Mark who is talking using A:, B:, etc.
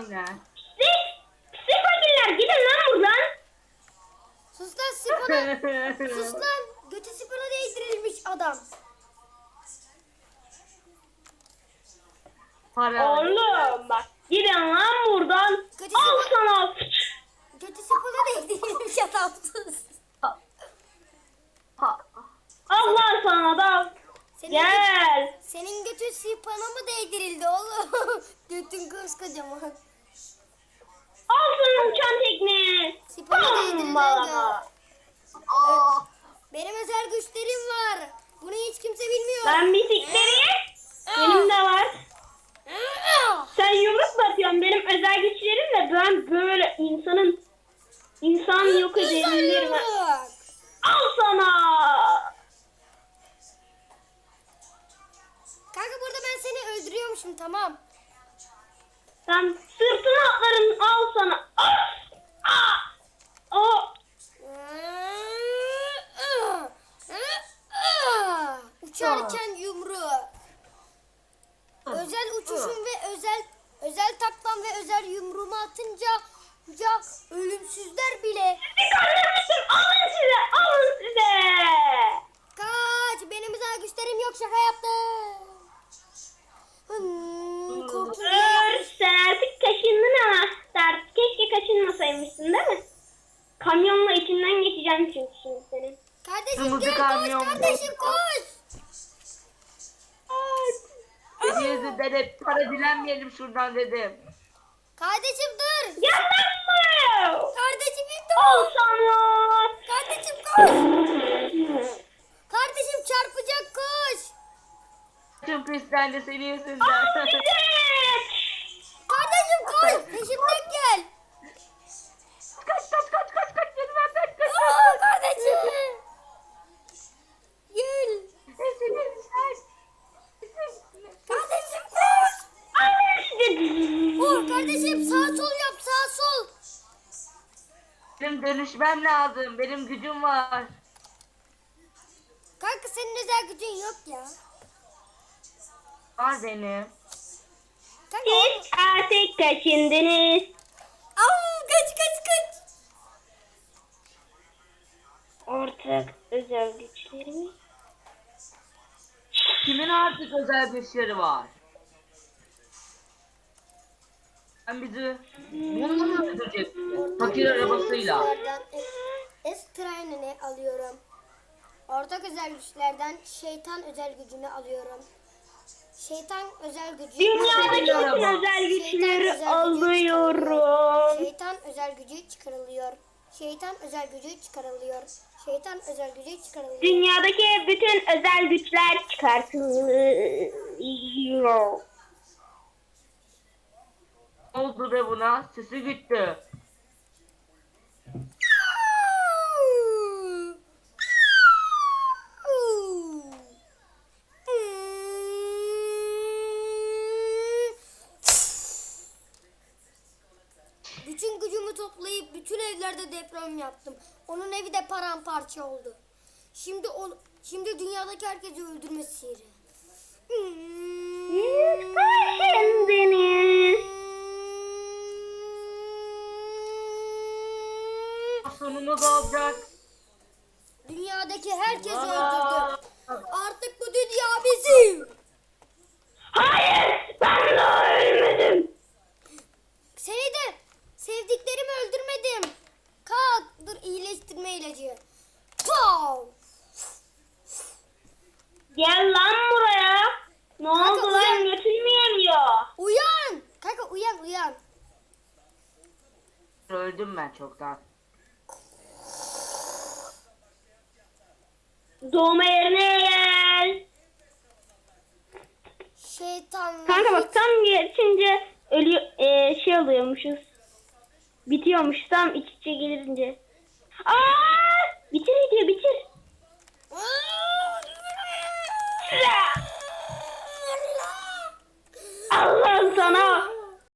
A: aynen.
B: Siz, siz fakirler gidin lan buradan.
C: Sus lan sipona. Sus lan. Götü sipona değdirilmiş adam.
A: Para.
B: Oğlum bak gidin lan buradan.
C: Kötü
B: Al
C: sıfır.
B: sana.
C: Götü sipona değdirilmiş adamsız.
A: Ha.
B: Al lan sana da.
C: Senin, götü,
B: Gel.
C: senin götün sipona mı değdirildi oğlum? Götün koskocaman.
B: Uçan tekne.
C: Sipona değdirilen.
A: Aa.
C: Benim özel güçlerim var. Bunu hiç kimse bilmiyor.
B: Ben bisikleri. Benim de var. Sen yumruk mu atıyorsun. Benim özel güçlerim de ben böyle insanın insan yok
C: Özel
B: edebilirim. Al sana.
C: Kanka burada ben seni öldürüyormuşum tamam.
B: Sen sırtına atlarım al sana. Ah! Ah! Oh!
C: Uçarken yumruğu. Özel uçuşum ve özel özel taklam ve özel yumruğumu atınca ya ölümsüzler bile
B: Bir. Alın size. Alın size.
C: kaç benim özel güçlerim yok şaka yaptım. Hmm, korktum
B: kaşındın ama Dert, keşke kaşınmasaymışsın değil mi? Kamyonla içinden geçeceğim çünkü şimdi senin.
C: Kardeşim
A: Kırmızı
C: gel
A: kamyon
C: koş kardeşim koş.
A: Dediğinizi dedim. Para dilenmeyelim şuradan dedim.
C: Kardeşim dur.
B: Gel lan buraya.
C: Kardeşim
B: Al
C: imdat.
B: sana.
C: Kardeşim koş. Kardeşim çarpacak koş.
A: Tüm pislendi senin yüzünden.
C: Kardeşim
A: Benim dönüşmem lazım. Benim gücüm var.
C: Kanka senin özel gücün yok ya.
A: Var benim.
C: Kanka
B: Siz artık kaçındınız.
C: Au, kaç kaç kaç.
B: Ortak özel güçlerimi.
A: Kimin artık özel güçleri var? Sen bizi bununla mı? Fakir arabasıyla.
C: Güçlerden S- S trenini alıyorum. Ortak özel güçlerden şeytan özel gücünü alıyorum. Şeytan özel gücü.
B: Dünyadaki bütün özel güçleri alıyorum.
C: Şeytan özel gücü çıkarılıyor. Şeytan özel gücü çıkarılıyor. Şeytan özel gücü çıkarılıyor.
B: Dünyadaki bütün özel güçler çıkartılıyor.
A: Oldu be buna? Sesi gitti.
C: Gücümü toplayıp bütün evlerde deprem yaptım. Onun evi de paramparça oldu. Şimdi o, şimdi dünyadaki herkesi öldürme sihri.
B: Siz kaçındınız.
A: Sonumuz olacak.
C: Dünyadaki herkes
A: Aa.
C: öldürdü. Artık bu dünya bizim.
B: Hayır ben daha ölmedim. Gel lan buraya. Ne
C: Kanka,
B: oldu lan
C: uyan.
B: götün mü yemiyor?
C: Uyan! Kanka uyan uyan.
A: Öldüm ben çoktan.
B: Doğma yerine gel.
C: Şeytan.
B: Kanka bak tam geçince ölüyor e, şey oluyormuşuz. Bitiyormuş tam iç içe gelince. Aa!